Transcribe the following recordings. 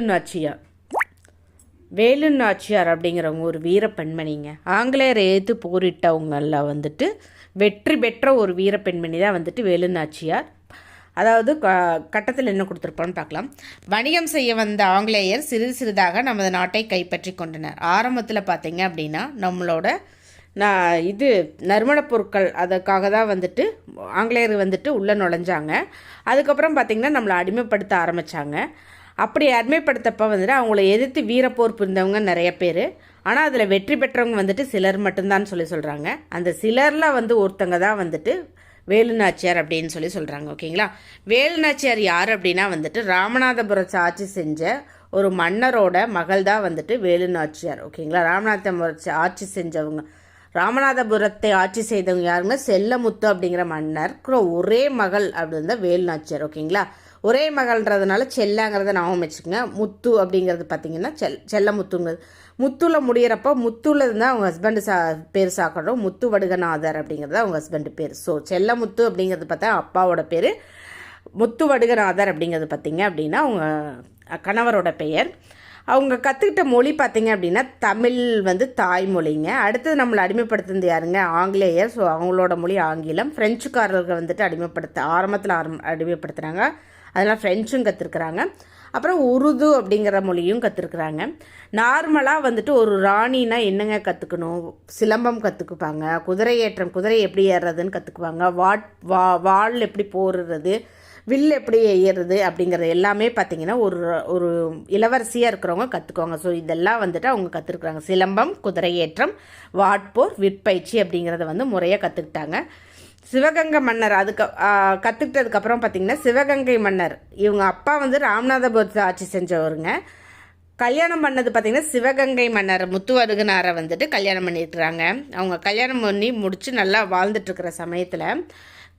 நாச்சியார் வேலு நாச்சியார் அப்படிங்கிறவங்க ஒரு வீர பெண்மணிங்க. ஆங்கிலேயரை ஏற்று போரிட்டவங்களில் வந்துட்டு வெற்றி பெற்ற ஒரு வீர பெண்மணி தான் வந்துட்டு வேலுநாச்சியார். அதாவது க- கட்டத்தில் என்ன கொடுத்துருப்போன்னு பார்க்கலாம். வணிகம் செய்ய வந்த ஆங்கிலேயர் சிறிது சிறிதாக நமது நாட்டை கைப்பற்றி கொண்டனர். ஆரம்பத்தில் பார்த்தீங்க அப்படின்னா நம்மளோட நான் இது நறுமணப் பொருட்கள் அதற்காக தான் வந்துட்டு ஆங்கிலேயர் வந்துட்டு உள்ளே நுழைஞ்சாங்க. அதுக்கப்புறம் பார்த்திங்கன்னா நம்மளை அடிமைப்படுத்த ஆரம்பித்தாங்க அப்படி அடிமைப்படுத்தப்போ வந்துட்டு அவங்கள எதிர்த்து வீரப்போர் புரிந்தவங்க நிறைய பேர். ஆனால் அதில் வெற்றி பெற்றவங்க வந்துட்டு சிலர் மட்டும்தான் சொல்லி சொல்கிறாங்க அந்த சிலரில் வந்து ஒருத்தங்க தான் வந்துட்டு வேலுநாச்சியார் அப்படின்னு சொல்லி சொல்கிறாங்க ஓகேங்களா? வேலுநாச்சியார் யார் அப்படின்னா வந்துட்டு ராமநாதபுரத்தை ஆட்சி செஞ்ச ஒரு மன்னரோட மகள் தான் வந்துட்டு வேலுநாச்சியார் ஓகேங்களா? ராமநாதபுரத்தை ஆட்சி செஞ்சவங்க. ராமநாதபுரத்தை ஆட்சி செய்தவங்க யாருங்க? செல்லமுத்து அப்படிங்கிற மன்னர். ஒரே மகள் அப்படின்னு தான் வேலுநாச்சியார் ஓகேங்களா? ஒரே மகள்ன்றதுனால செல்லாங்கிறத ஞாபகம் வச்சுக்கோங்க. முத்து அப்படிங்கிறது பார்த்தீங்கன்னா செல் செல்ல முத்துங்கிறது முத்துவில் முடியிறப்போ முத்துவில் இருந்தால் அவங்க ஹஸ்பண்டு சா பேர் சாக்கணும் முத்து வடுகநாதர் அப்படிங்கிறது அவங்க ஹஸ்பண்டு பேர். ஸோ செல்ல முத்து அப்படிங்கிறது பார்த்தா அப்பாவோட பேர். முத்து வடுகநாதர் அப்படிங்கிறது பார்த்தீங்க அப்படின்னா அவங்க கணவரோட பெயர். அவங்க கற்றுக்கிட்ட மொழி பார்த்தீங்க அப்படின்னா தமிழ் வந்து தாய்மொழிங்க. அடுத்தது நம்மளை அடிமைப்படுத்துனது யாருங்க? ஆங்கிலேயர். ஸோ அவங்களோட மொழி ஆங்கிலம். ஃப்ரெஞ்சுக்காரர்கள் வந்துட்டு அடிமைப்படுத்த ஆரம்பத்தில் ஆரம் அடிமைப்படுத்துகிறாங்க அதெல்லாம் ஃப்ரெஞ்சும் கற்றுருக்குறாங்க அப்புறம் உருது அப்படிங்கிற மொழியும் கற்றுருக்குறாங்க நார்மலாக வந்துட்டு ஒரு ராணினா என்னங்க கற்றுக்கணும் சிலம்பம் கற்றுக்குப்பாங்க குதிரை ஏற்றம் குதிரை எப்படி ஏறுறதுன்னு கற்றுக்குவாங்க வாட் வா வால் எப்படி போடுறது வில் எப்படி ஏறுறது அப்படிங்கிறது எல்லாமே பார்த்தீங்கன்னா ஒரு ஒரு இளவரசியாக இருக்கிறவங்க கற்றுக்குவாங்க ஸோ இதெல்லாம் வந்துட்டு அவங்க கற்றுருக்குறாங்க சிலம்பம் குதிரையேற்றம் வாட்போர் விற்பயிற்சி அப்படிங்கிறத வந்து முறையாக கற்றுக்கிட்டாங்க சிவகங்கை மன்னர் அதுக்கு கற்றுக்கிட்டதுக்கப்புறம் பார்த்திங்கன்னா சிவகங்கை மன்னர். இவங்க அப்பா வந்து ராமநாதபுரத்தை ஆட்சி செஞ்சவருங்க. கல்யாணம் பண்ணது பார்த்திங்கன்னா சிவகங்கை மன்னர் முத்துவருகனாரை வந்துட்டு கல்யாணம் பண்ணியிருக்கிறாங்க அவங்க கல்யாணம் பண்ணி முடித்து நல்லா வாழ்ந்துட்டுருக்கிற சமயத்தில்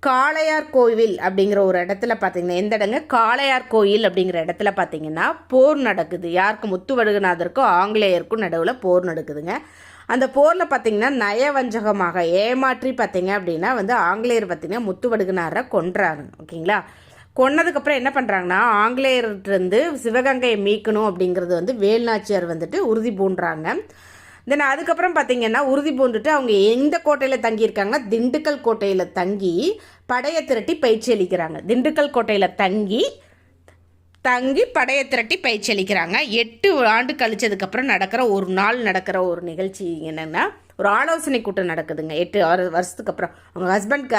காளையார் கோவில் அப்படிங்கிற ஒரு இடத்துல பார்த்தீங்கன்னா எந்த இடங்க? காளையார் கோயில் அப்படிங்கிற இடத்துல பார்த்தீங்கன்னா போர் நடக்குது. யாருக்கு? முத்துவடுகநாதருக்கும் ஆங்கிலேயருக்கும் நடுவில் போர் நடக்குதுங்க. அந்த போரில் பார்த்தீங்கன்னா நயவஞ்சகமாக ஏமாற்றி பார்த்தீங்க அப்படின்னா வந்து ஆங்கிலேயர் பார்த்தீங்கன்னா முத்துவடுகனாரை கொன்றாங்க ஓகேங்களா? கொன்னதுக்கப்புறம் என்ன பண்ணுறாங்கன்னா ஆங்கிலேயர்கிட்டருந்து சிவகங்கையை மீட்கணும் அப்படிங்கிறது வந்து வேல்நாச்சியார் வந்துட்டு உறுதி பூண்டுறாங்க. தென் அதுக்கப்புறம் பார்த்தீங்கன்னா உறுதி பூண்டுட்டு அவங்க எந்த கோட்டையில் தங்கியிருக்காங்கன்னா திண்டுக்கல் கோட்டையில் தங்கி படையை திரட்டி பயிற்சி அளிக்கிறாங்க. திண்டுக்கல் கோட்டையில் தங்கி தங்கி படையை திரட்டி பயிற்சி அளிக்கிறாங்க எட்டு ஆண்டு கழிச்சதுக்கப்புறம் நடக்கிற ஒரு நாள் நடக்கிற ஒரு நிகழ்ச்சி என்னென்னா ஒரு ஆலோசனை கூட்டம் நடக்குதுங்க. எட்டு ஆறு வருஷத்துக்கு அப்புறம் அவங்க ஹஸ்பண்ட் க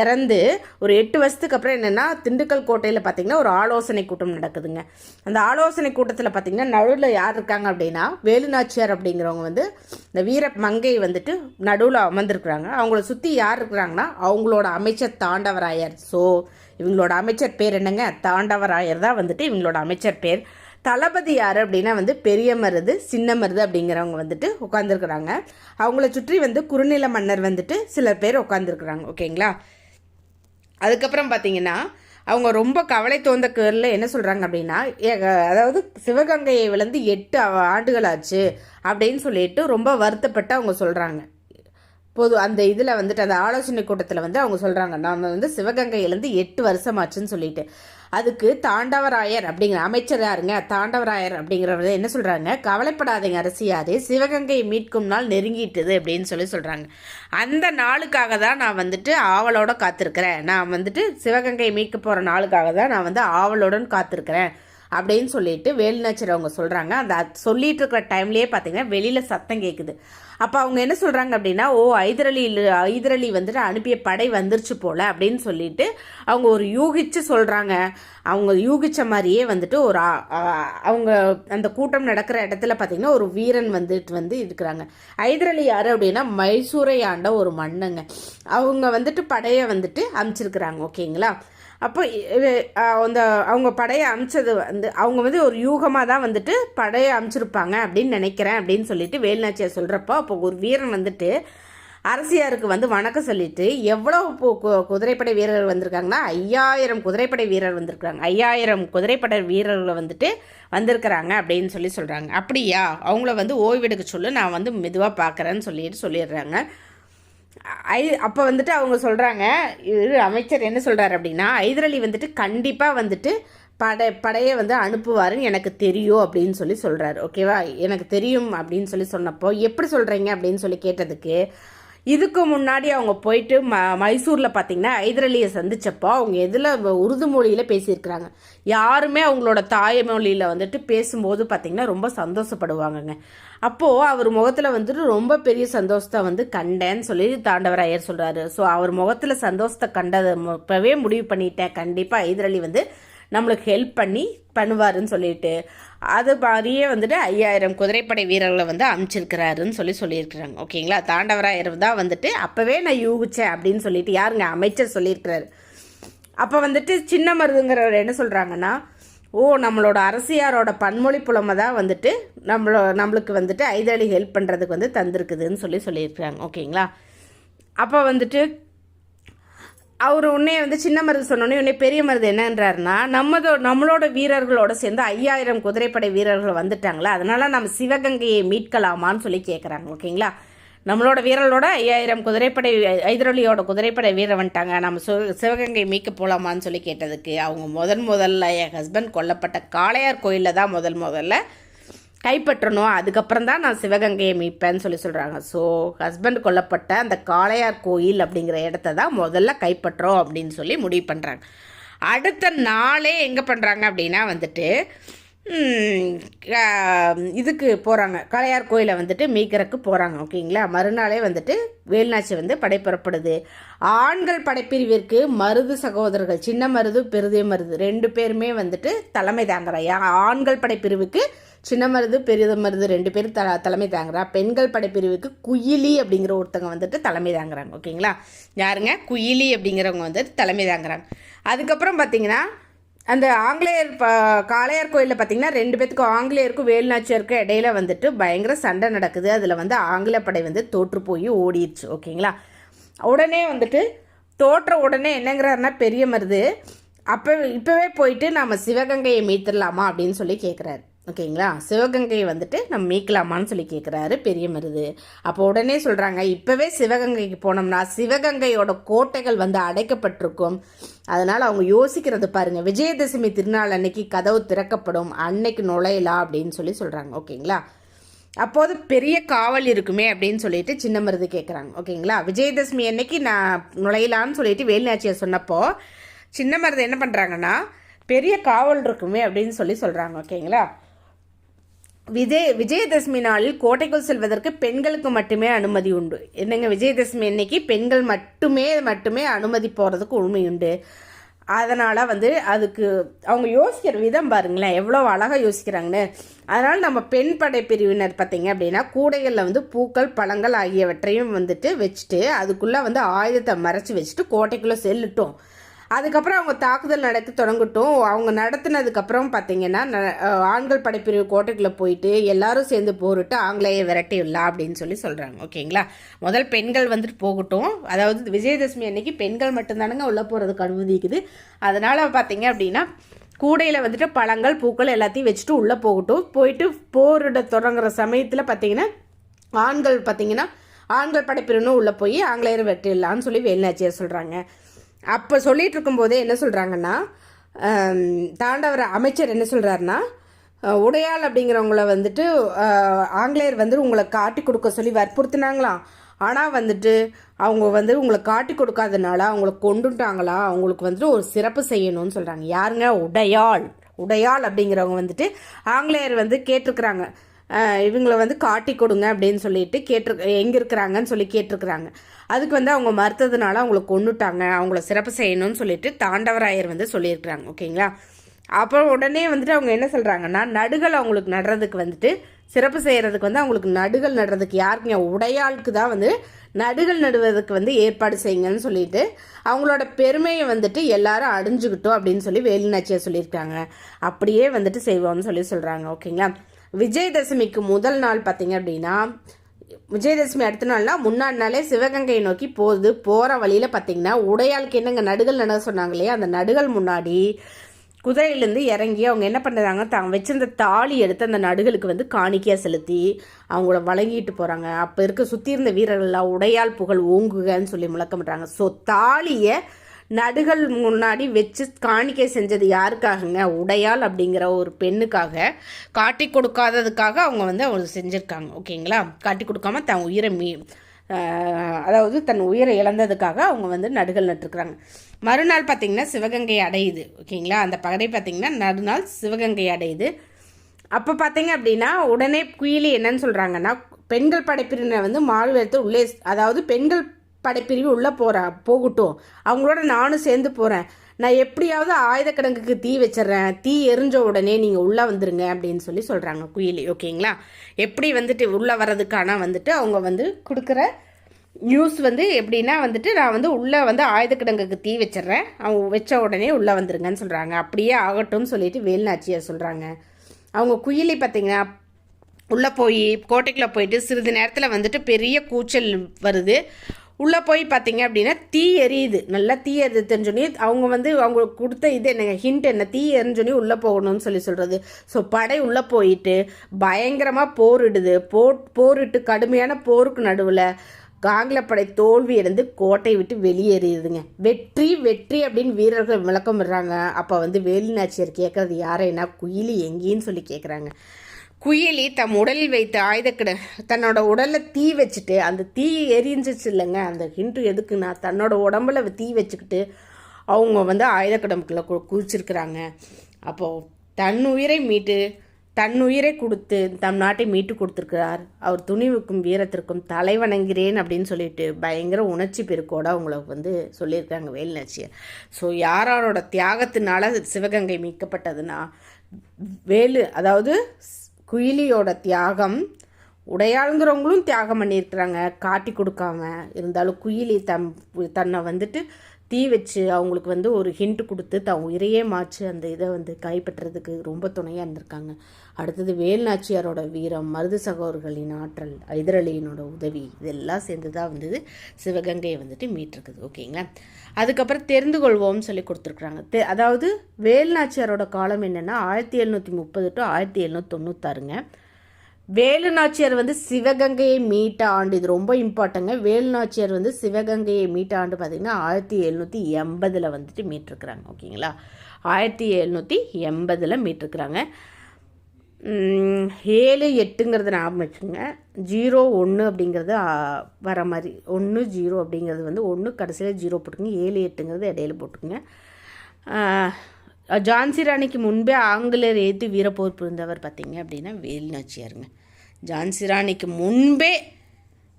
இறந்து ஒரு எட்டு வருஷத்துக்கு அப்புறம் என்னென்னா திண்டுக்கல் கோட்டையில் பார்த்தீங்கன்னா ஒரு ஆலோசனை கூட்டம் நடக்குதுங்க. அந்த ஆலோசனை கூட்டத்தில் பார்த்தீங்கன்னா நடுவில் யார் இருக்காங்க அப்படின்னா வேலுநாச்சியார் அப்படிங்கிறவங்க வந்து இந்த வீர மங்கை வந்துட்டு நடுவில் அமர்ந்திருக்கிறாங்க. அவங்கள சுற்றி யார் இருக்கிறாங்கன்னா அவங்களோட அமைச்சர் தாண்டவராயர். ஸோ இவங்களோட அமைச்சர் பேர் என்னங்க? தாண்டவராயர் தான் வந்துட்டு இவங்களோட அமைச்சர் பேர். தளபதி யார் அப்படின்னா வந்து பெரிய மருது சின்ன மருது அப்படிங்கிறவங்க வந்துட்டு உட்காந்துருக்குறாங்க அவங்கள சுற்றி வந்து குறுநில மன்னர் வந்துட்டு சில பேர் உட்காந்துருக்குறாங்க ஓகேங்களா? அதுக்கப்புறம் பார்த்தீங்கன்னா அவங்க ரொம்ப கவலை தோந்த கேரில் என்ன சொல்கிறாங்க அப்படின்னா ஏ- அதாவது சிவகங்கையை விழுந்து எட்டு ஆண்டுகள் ஆச்சு அப்படின்னு சொல்லிட்டு ரொம்ப வருத்தப்பட்டு அவங்க சொல்கிறாங்க பொது அந்த இதில் வந்துட்டு அந்த ஆலோசனை கூட்டத்தில் வந்து அவங்க சொல்கிறாங்க நாம் வந்து சிவகங்கையிலேருந்து எட்டு வருஷமாச்சுன்னு சொல்லிட்டு. அதுக்கு தாண்டவராயர் அப்படிங்கிற அமைச்சர் யாருங்க? தாண்டவராயர் அப்படிங்கிறவர் என்ன சொல்கிறாங்க கவலைப்படாதீங்க அரசியாரே சிவகங்கையை மீட்கும் நாள் நெருங்கிட்டுது அப்படின்னு சொல்லி சொல்கிறாங்க அந்த நாளுக்காக தான் நான் வந்துட்டு ஆவலோடு காத்திருக்கிறேன். நான் வந்துட்டு சிவகங்கையை மீட்க போகிற நாளுக்காக தான் நான் வந்து ஆவலுடன் காத்திருக்கிறேன். அப்படின்னு சொல்லிட்டு வேலுநாச்சர் அவங்க சொல்கிறாங்க அந்த சொல்லிட்டு இருக்கிற டைம்லேயே பார்த்தீங்கன்னா வெளியில் சத்தம் கேட்குது அப்போ அவங்க என்ன சொல்கிறாங்க அப்படின்னா ஓ ஐதரளி ஐதரளி வந்துட்டு அனுப்பிய படை வந்துருச்சு போல் அப்படின்னு சொல்லிட்டு அவங்க ஒரு யூகிச்சு சொல்கிறாங்க அவங்க யூகிச்ச மாதிரியே வந்துட்டு ஒரு அவங்க அந்த கூட்டம் நடக்கிற இடத்துல பார்த்தீங்கன்னா ஒரு வீரன் வந்துட்டு வந்து இருக்கிறாங்க. ஐதரளி யார் அப்படின்னா மைசூரை ஆண்ட ஒரு மன்னங்க. அவங்க வந்துட்டு படையை வந்துட்டு அமைச்சிருக்கிறாங்க ஓகேங்களா? அப்போ அந்த அவங்க படையை அமிச்சது வந்து அவங்க வந்து ஒரு யூகமாக தான் வந்துட்டு படையை அமிச்சிருப்பாங்க அப்படின்னு நினைக்கிறேன் அப்படின்னு சொல்லிட்டு வேலுநாச்சியார் சொல்கிறப்போ அப்போ ஒரு வீரன் வந்துட்டு அரசியாருக்கு வந்து வணக்கம் சொல்லிட்டு எவ்வளோ குதிரைப்படை வீரர்கள் வந்திருக்காங்கன்னா ஐயாயிரம் குதிரைப்படை வீரர் வந்திருக்காங்க ஐயாயிரம் குதிரைப்படை வீரர்கள் வந்துட்டு வந்திருக்கிறாங்க அப்படின்னு சொல்லி சொல்கிறாங்க அப்படியா? அவங்கள வந்து ஓய்வெடுக்க சொல்லு நான் வந்து மெதுவாக பார்க்குறேன்னு சொல்லிட்டு சொல்லிடுறாங்க. ஐ அப்போ வந்துட்டு அவங்க சொல்கிறாங்க இது அமைச்சர் என்ன சொல்கிறாரு அப்படின்னா ஐதரலி வந்துட்டு கண்டிப்பாக வந்துட்டு படை படையை வந்து அனுப்புவாருன்னு எனக்கு தெரியும் அப்படின்னு சொல்லி சொல்கிறாரு ஓகேவா எனக்கு தெரியும் அப்படின்னு சொல்லி சொன்னப்போ எப்படி சொல்கிறீங்க அப்படின்னு சொல்லி கேட்டதுக்கு இதுக்கு முன்னாடி அவங்க போயிட்டு ம மைசூரில் பார்த்தீங்கன்னா ஹைதரலியை சந்தித்தப்போ அவங்க எதில் உருது மொழியில் பேசியிருக்கிறாங்க. யாருமே அவங்களோட தாய்மொழியில் வந்துட்டு பேசும்போது பார்த்தீங்கன்னா ரொம்ப சந்தோஷப்படுவாங்கங்க. அப்போது அவர் முகத்தில் வந்துட்டு ரொம்ப பெரிய சந்தோஷத்தை வந்து கண்டேன்னு சொல்லி தாண்டவர் ஐயர் சொல்கிறாரு ஸோ அவர் முகத்தில் சந்தோஷத்தை கண்டதை இப்போவே முடிவு பண்ணிட்டேன். கண்டிப்பாக ஹைதரலி வந்து நம்மளுக்கு ஹெல்ப் பண்ணி பண்ணுவாருன்னு சொல்லிட்டு. அது மாதிரியே வந்துட்டு ஐயாயிரம் குதிரைப்படை வீரர்களை வந்து அமைச்சிருக்கிறாருன்னு சொல்லி சொல்லியிருக்கிறாங்க. ஓகேங்களா? தாண்டவராயர் தான் வந்துட்டு அப்போவே நான் யூகிச்சேன் அப்படின்னு சொல்லிட்டு யாருங்க? அமைச்சர் சொல்லியிருக்கிறாரு. அப்போ வந்துட்டு சின்ன மருதுங்கிறவர் என்ன சொல்கிறாங்கன்னா ஓ நம்மளோட அரசியாரோட பன்மொழி புலமை தான் வந்துட்டு நம்மளோ நம்மளுக்கு வந்துட்டு ஐதழி ஹெல்ப் பண்ணுறதுக்கு வந்து தந்திருக்குதுன்னு சொல்லி சொல்லியிருக்கிறாங்க. ஓகேங்களா? அப்போ வந்துட்டு அவர் உன்னே வந்து சின்ன மருது சொன்னோடனே உன்னே பெரிய மருது என்னன்றாருன்னா நம்மதோ நம்மளோட வீரர்களோட சேர்ந்து ஐயாயிரம் குதிரைப்படை வீரர்கள் வந்துட்டாங்களா? அதனால நம்ம சிவகங்கையை மீட்கலாமான்னு சொல்லி கேட்குறாங்க ஓகேங்களா? நம்மளோட வீரர்களோட ஐயாயிரம் குதிரைப்படை ஐதரொலியோட குதிரைப்படை வீரர் வந்துட்டாங்க. நம்ம சிவகங்கை மீட்க போகலாமான்னு சொல்லி கேட்டதுக்கு அவங்க முதன் முதல்ல என் ஹஸ்பண்ட் கொல்லப்பட்ட காளையார் கோயிலில் தான் முதல் முதல்ல கைப்பற்றணும். அதுக்கப்புறம் தான் நான் சிவகங்கையை மீட்பேன்னு சொல்லி சொல்கிறாங்க ஸோ ஹஸ்பண்ட் கொல்லப்பட்ட அந்த காளையார் கோயில் அப்படிங்கிற இடத்த தான் முதல்ல கைப்பற்றோம் அப்படின்னு சொல்லி முடிவு பண்ணுறாங்க அடுத்த நாளே எங்கே பண்ணுறாங்க அப்படின்னா வந்துட்டு இதுக்கு போகிறாங்க காளையார் கோயிலை வந்துட்டு மீக்கிறக்கு போகிறாங்க ஓகேங்களா? மறுநாளே வந்துட்டு வேல்நாச்சி வந்து படைப்புறப்படுது ஆண்கள் படைப்பிரிவிற்கு மருது சகோதரர்கள் சின்ன மருது பெருதே மருது ரெண்டு பேருமே வந்துட்டு தலைமை தாங்குறாங்க. ஆண்கள் படைப்பிரிவுக்கு சின்ன மருது பெரிய மருது ரெண்டு பேரும் த தலைமை தாங்குறா. பெண்கள் படைப்பிரிவுக்கு குயிலி அப்படிங்கிற ஒருத்தங்க வந்துட்டு தலைமை தாங்குறாங்க. ஓகேங்களா? யாருங்க? குயிலி அப்படிங்கிறவங்க வந்துட்டு தலைமை தாங்குறாங்க. அதுக்கப்புறம் பார்த்தீங்கன்னா அந்த ஆங்கிலேயர் ப காளையார் கோயிலில் பார்த்தீங்கன்னா ரெண்டு பேத்துக்கும் ஆங்கிலேயருக்கும் வேலுநாச்சியருக்கும் இடையில வந்துட்டு பயங்கர சண்டை நடக்குது. அதில் வந்து ஆங்கில படை வந்து தோற்று போய் ஓடிடுச்சு ஓகேங்களா? உடனே வந்துட்டு தோற்ற உடனே என்னங்கிறாருன்னா பெரிய மருது அப்போ இப்போவே போயிட்டு நாம் சிவகங்கையை மீத்திடலாமா அப்படின்னு சொல்லி கேட்குறாரு ஓகேங்களா? சிவகங்கையை வந்துட்டு நம்ம மீட்கலாமான்னு சொல்லி கேட்குறாரு பெரிய மருது. அப்போ உடனே சொல்கிறாங்க இப்போவே சிவகங்கைக்கு போனோம்னா சிவகங்கையோட கோட்டைகள் வந்து அடைக்கப்பட்டிருக்கும். அதனால் அவங்க யோசிக்கிறது பாருங்கள் விஜயதசமி திருநாள் அன்னைக்கு கதவு திறக்கப்படும் அன்னைக்கு நுழையலாம் அப்படின்னு சொல்லி சொல்கிறாங்க ஓகேங்களா? அப்போது பெரிய காவல் இருக்குமே அப்படின்னு சொல்லிட்டு சின்ன மருது கேட்குறாங்க ஓகேங்களா? விஜயதசமி அன்னைக்கு நான் நுழையலான்னு சொல்லிட்டு வேலுநாச்சியார் சொன்னப்போ சின்ன மருது என்ன பண்ணுறாங்கன்னா பெரிய காவல் இருக்குமே அப்படின்னு சொல்லி சொல்கிறாங்க ஓகேங்களா? விஜய் விஜயதசமி நாளில் கோட்டைக்குள் செல்வதற்கு பெண்களுக்கு மட்டுமே அனுமதி உண்டு. என்னங்க விஜயதசமி அன்னைக்கு பெண்கள் மட்டுமே மட்டுமே அனுமதி போகிறதுக்கு உண்மை உண்டு. அதனால் வந்து அதுக்கு அவங்க யோசிக்கிற விதம் பாருங்களேன் எவ்வளோ அழகாக யோசிக்கிறாங்கன்னு. அதனால் நம்ம பெண் படை பிரிவினர் பார்த்தீங்க அப்படின்னா கூடைகளில் வந்து பூக்கள் பழங்கள் ஆகியவற்றையும் வந்துட்டு வச்சுட்டு அதுக்குள்ளே வந்து ஆயுதத்தை மறைச்சி வச்சுட்டு கோட்டைக்குள்ளே செல்லுட்டோம். அதுக்கப்புறம் அவங்க தாக்குதல் நடத்த தொடங்கட்டும். அவங்க நடத்தினதுக்கப்புறம் பார்த்தீங்கன்னா ஆண்கள் படைப்பிரிவு கோட்டைக்குள்ளே போயிட்டு எல்லாரும் சேர்ந்து போரிட்டு ஆங்கிலேய விரட்டிடலாம் அப்படின்னு சொல்லி சொல்கிறாங்க ஓகேங்களா? முதல் பெண்கள் வந்துட்டு போகட்டும். அதாவது விஜயதசமி அன்னைக்கு பெண்கள் மட்டும்தானுங்க உள்ளே போகிறதுக்கு அனுமதிக்குது அதனால் பார்த்தீங்க அப்படின்னா கூடையில் வந்துட்டு பழங்கள் பூக்கள் எல்லாத்தையும் வச்சுட்டு உள்ளே போகட்டும். போயிட்டு போரிட தொடங்குற சமயத்தில் பார்த்தீங்கன்னா ஆண்கள் பார்த்தீங்கன்னா ஆண்கள் படைப்பிரிவுன்னு உள்ளே போய் ஆங்கிலேயர் வெட்டிடலான்னு சொல்லி வேலுநாச்சியார் சொல்கிறாங்க அப்போ சொல்லிகிட்டு இருக்கும்போதே என்ன சொல்கிறாங்கன்னா தாண்டவர அமைச்சர் என்ன சொல்கிறாருன்னா உடையாள் அப்படிங்கிறவங்கள வந்துட்டு ஆங்கிலேயர் வந்து உங்களை காட்டி கொடுக்க சொல்லி வற்புறுத்தினாங்களாம். ஆனால் வந்துட்டு அவங்க வந்து உங்களை காட்டி கொடுக்காதனால அவங்கள கொண்டுட்டாங்களா அவங்களுக்கு வந்துட்டு ஒரு சிறப்பு செய்யணும்னு சொல்கிறாங்க யாருங்க? உடையாள். உடையாள் அப்படிங்கிறவங்க வந்துட்டு ஆங்கிலேயர் வந்து கேட்டிருக்கிறாங்க. இவங்களை வந்து காட்டி கொடுங்க அப்படின்னு சொல்லிட்டு கேட்டிரு எங்கே இருக்கிறாங்கன்னு சொல்லி கேட்டிருக்கிறாங்க. அதுக்கு வந்து அவங்க மறுத்ததுனால அவங்கள கொண்டுட்டாங்க அவங்கள சிறப்பு செய்யணும்னு சொல்லிட்டு தாண்டவராயர் வந்து சொல்லியிருக்கிறாங்க. ஓகேங்களா? அப்புறம் உடனே வந்துட்டு அவங்க என்ன சொல்கிறாங்கன்னா நடுகள் அவங்களுக்கு நடுறதுக்கு வந்துட்டு சிறப்பு செய்கிறதுக்கு வந்து அவங்களுக்கு நடுகள் நடுறதுக்கு யாருக்குங்க உடையாளுக்கு தான் வந்து நடுகள் நடுவதற்கு வந்து ஏற்பாடு செய்யுங்கன்னு சொல்லிட்டு அவங்களோட பெருமையை வந்துட்டு எல்லாரும் அடைஞ்சுக்கிட்டோம் அப்படின்னு சொல்லி வேலுநாச்சியை சொல்லியிருக்காங்க. அப்படியே வந்துட்டு செய்வோம்னு சொல்லி சொல்கிறாங்க ஓகேங்களா? விஜயதசமிக்கு முதல் நாள் பார்த்தீங்க அப்படின்னா விஜயதசமி அடுத்த நாள்னா முன்னாடி நாளே சிவகங்கையை நோக்கி போகுது போகிற வழியில் பார்த்தீங்கன்னா உடையாளுக்கு என்னங்க நடுகள் நடக்க சொன்னாங்க இல்லையா அந்த நடுகள் முன்னாடி குதிரையிலேருந்து இறங்கி அவங்க என்ன பண்ணுறாங்க தாங்க வச்சிருந்த தாலி எடுத்து அந்த நடுகளுக்கு வந்து காணிக்கையாக செலுத்தி அவங்கள வழங்கிட்டு போகிறாங்க அப்போ இருக்க சுற்றி இருந்த வீரர்கள்லாம் உடையால் புகழ் ஓங்குகன்னு சொல்லி முழக்கமிட்டாங்க ஸோ தாலியை நடுகள் முன்னாடி வச்சு காணிக்கை செஞ்சது யாருக்காகங்க? உடையாள் அப்படிங்கிற ஒரு பெண்ணுக்காக காட்டி கொடுக்காததுக்காக அவங்க வந்து அவங்க செஞ்சுருக்காங்க. ஓகேங்களா? காட்டி கொடுக்காம தன் உயிரை மீ அதாவது தன் உயிரை இழந்ததுக்காக அவங்க வந்து நடுகள் நட்டுருக்குறாங்க. மறுநாள் பார்த்திங்கன்னா சிவகங்கை அடையுது ஓகேங்களா? அந்த பகடை பார்த்திங்கன்னா நடுநாள் சிவகங்கை அடையுது அப்போ பார்த்தீங்க அப்படின்னா உடனே குயிலி என்னன்னு சொல்கிறாங்கன்னா பெண்கள் படைப்பிரிவினை வந்து மாறுவேற்று உள்ளே அதாவது பெண்கள் படைப்பிரிவு உள்ளே போகிறா போகட்டும். அவங்களோட நானும் சேர்ந்து போகிறேன் நான் எப்படியாவது ஆயுத கிடங்குக்கு தீ வச்சிடுறேன். தீ எரிஞ்ச உடனே நீங்கள் உள்ளே வந்துருங்க அப்படின்னு சொல்லி சொல்கிறாங்க குயிலி ஓகேங்களா? எப்படி வந்துட்டு உள்ளே வர்றதுக்கான வந்துட்டு அவங்க வந்து கொடுக்குற நியூஸ் வந்து எப்படின்னா வந்துட்டு நான் வந்து உள்ளே வந்து ஆயுத கிடங்குக்கு தீ வச்சிடுறேன். அவங்க வச்ச உடனே உள்ளே வந்துருங்கன்னு சொல்கிறாங்க அப்படியே ஆகட்டும்னு சொல்லிட்டு வேலுநாச்சியார் சொல்கிறாங்க அவங்க குயிலி பார்த்திங்கன்னா உள்ளே போய் கோட்டைக்குள்ளே போயிட்டு சிறிது நேரத்தில் வந்துட்டு பெரிய கூச்சல் வருது. உள்ளே போய் பார்த்தீங்க அப்படின்னா தீ எரியுது. நல்லா தீ எரியுது தெரிஞ்சோன்னே அவங்க வந்து அவங்களுக்கு கொடுத்த இது என்னங்க? ஹிண்ட் என்ன? தீ எரிஞ்சோன்னே உள்ளே போகணும்னு சொல்லி சொல்கிறது ஸோ படை உள்ளே போயிட்டு பயங்கரமாக போரிடுது போர் போரிட்டு கடுமையான போருக்கு நடுவில் காங்கிலப்படை தோல்வி அடைந்து கோட்டை விட்டு வெளியேறிடுதுங்க. வெற்றி வெற்றி அப்படின்னு வீரர்கள் விளக்கம் விடுறாங்க. அப்போ வந்து வேலுநாச்சியார் கேட்குறது யாரைன்னா குயிலி எங்கேன்னு சொல்லி கேட்குறாங்க குயிலி தம் உடலில் வைத்த ஆயுதக்கிட தன்னோட உடலில் தீ வச்சுட்டு அந்த தீ எரிஞ்சிச்சு இல்லைங்க. அந்த ஹிண்ட்டு எதுக்குன்னா தன்னோட உடம்புல தீ வச்சுக்கிட்டு அவங்க வந்து ஆயுதக்கிடம்புக்குள்ளே கு குதிச்சிருக்கிறாங்க அப்போது தன் உயிரை மீட்டு தன் உயிரை கொடுத்து தம் நாட்டை மீட்டு கொடுத்துருக்கிறார். அவர் துணிவுக்கும் வீரத்திற்கும் தலை வணங்குகிறேன் அப்படின்னு சொல்லிட்டு பயங்கர உணர்ச்சி பெருக்கோட அவங்கள வந்து சொல்லியிருக்காங்க வேலுநாச்சியார் ஸோ யாரோட தியாகத்தினால சிவகங்கை மீட்கப்பட்டதுன்னா வேலு அதாவது குயிலியோட தியாகம் உடையாளுங்கிறவங்களும் தியாகம் பண்ணியிருக்கிறாங்க. காட்டி கொடுக்காம இருந்தாலும் குயிலி தம் தன்னை வந்துட்டு தீ வச்சு அவங்களுக்கு வந்து ஒரு ஹிண்ட் கொடுத்து தான் உயிரையே மாச்சு அந்த இதை வந்து கைப்பற்றுறதுக்கு ரொம்ப துணையாக இருந்திருக்காங்க. அடுத்தது வேல்நாச்சியாரோட வீரம் மருது சகோதரர்களின் ஆற்றல் ஐதரளியினோட உதவி இதெல்லாம் சேர்ந்து தான் வந்தது சிவகங்கையை வந்துட்டு மீட்டிருக்குது. ஓகேங்களா? அதுக்கப்புறம் தெரிந்து கொள்வோம்னு சொல்லி கொடுத்துருக்குறாங்க. தெ அதாவது வேல்நாச்சியாரோட காலம் என்னென்னா ஆயிரத்தி எழுநூற்றி முப்பது டு ஆயிரத்தி எழுநூற்றி தொண்ணூத்தாறுங்க. வேலுநாச்சியார் வந்து சிவகங்கையை மீட்ட ஆண்டு இது ரொம்ப இம்பார்ட்டங்க. வேலுநாச்சியார் வந்து சிவகங்கையை மீட்ட ஆண்டு பார்த்திங்கன்னா ஆயிரத்தி எழுநூற்றி எண்பதில் வந்துட்டு மீட்டிருக்கிறாங்க. ஓகேங்களா? ஆயிரத்தி எழுநூற்றி எண்பதில் மீட்டிருக்கிறாங்க. ஏழு எட்டுங்கிறது ஞாபகம் வச்சுங்க ஜீரோ ஒன்று அப்படிங்கிறது வர மாதிரி. ஒன்று ஜீரோ அப்படிங்கிறது வந்து ஒன்று கடைசியில் ஜீரோ போட்டுங்க ஏழு எட்டுங்கிறது இடையில போட்டுக்குங்க. ஜான்சி ராணிக்கு முன்பே ஆங்கிலேயர் ஏற்று வீரப்போர் புரிந்தவர் பார்த்தீங்க அப்படின்னா வேலுநாச்சியாருங்க. ஜான்சிராணிக்கு முன்பே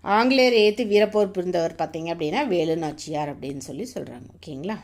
ஆங்கிலேயர் ஏற்று வீரப்போர் புரிந்தவர் பார்த்தீங்க அப்படின்னா வேலுநாச்சியார் அப்படின்னு சொல்லி சொல்கிறாங்க ஓகேங்களா?